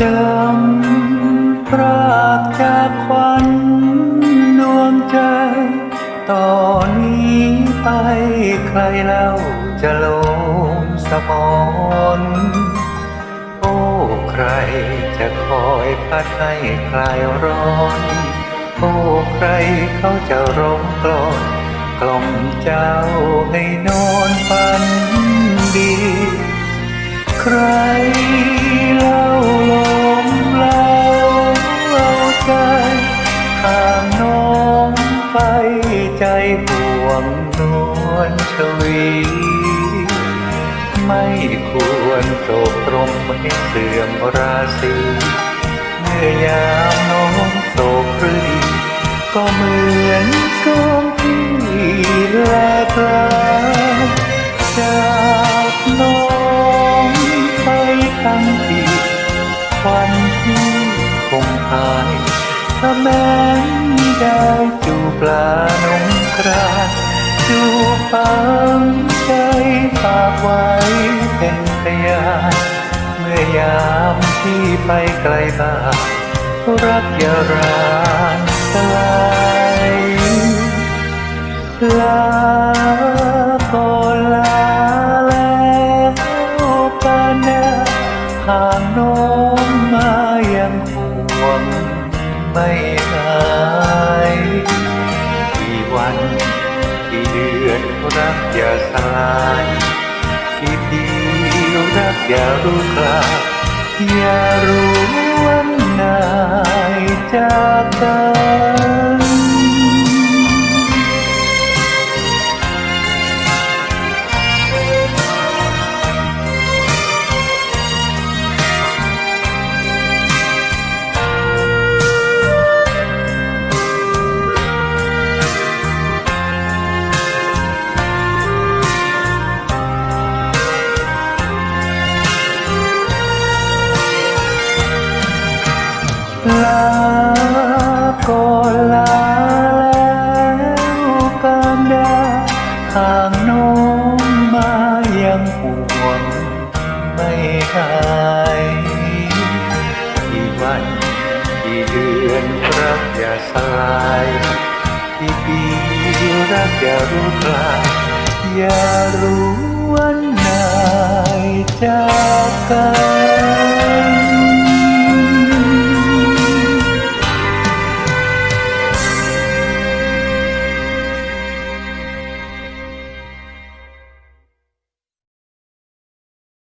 จำปรากจากควันดวงใจ ตอนนี้ไปใครเล่าจะลงสมอนโอ้ใครจะคอยพัดให้คลายร้อน โอ้ใครเขาจะร้องกลอนกล่อมเจ้าให้นอนฝันดี ใคร ห่วนวลชวี ไม่ควรโศกตรงไม่เสื่อมราศีเมื่อยามน้องโศกปรีก็เหมือนสวงที่แลกลาจากน้องไปทั้งทีควันที่คงหายถ้าแม้ได้จูบลานงคราน ฝังใจฝากไว้เป็นพยานเมื่อยามที่ไปไกลบ้านรักอย่าร้านสลายลาก่อลาแล้วกันนะห่างน้องมายังห่วงไม่หายกี่วัน กี่เดือนรักอย่าสลายกี่ปีรักอย่ารู้กลาอย่ารู้วันไหนจะ ลาก่อนลาแล้วกันดาหางน้องมายังห่วงไม่หายกี่วันกี่เดือนรักอย่าสลายกี่ปีรักอย่ารู้คลายอย่ารู้วันไหนจากกัน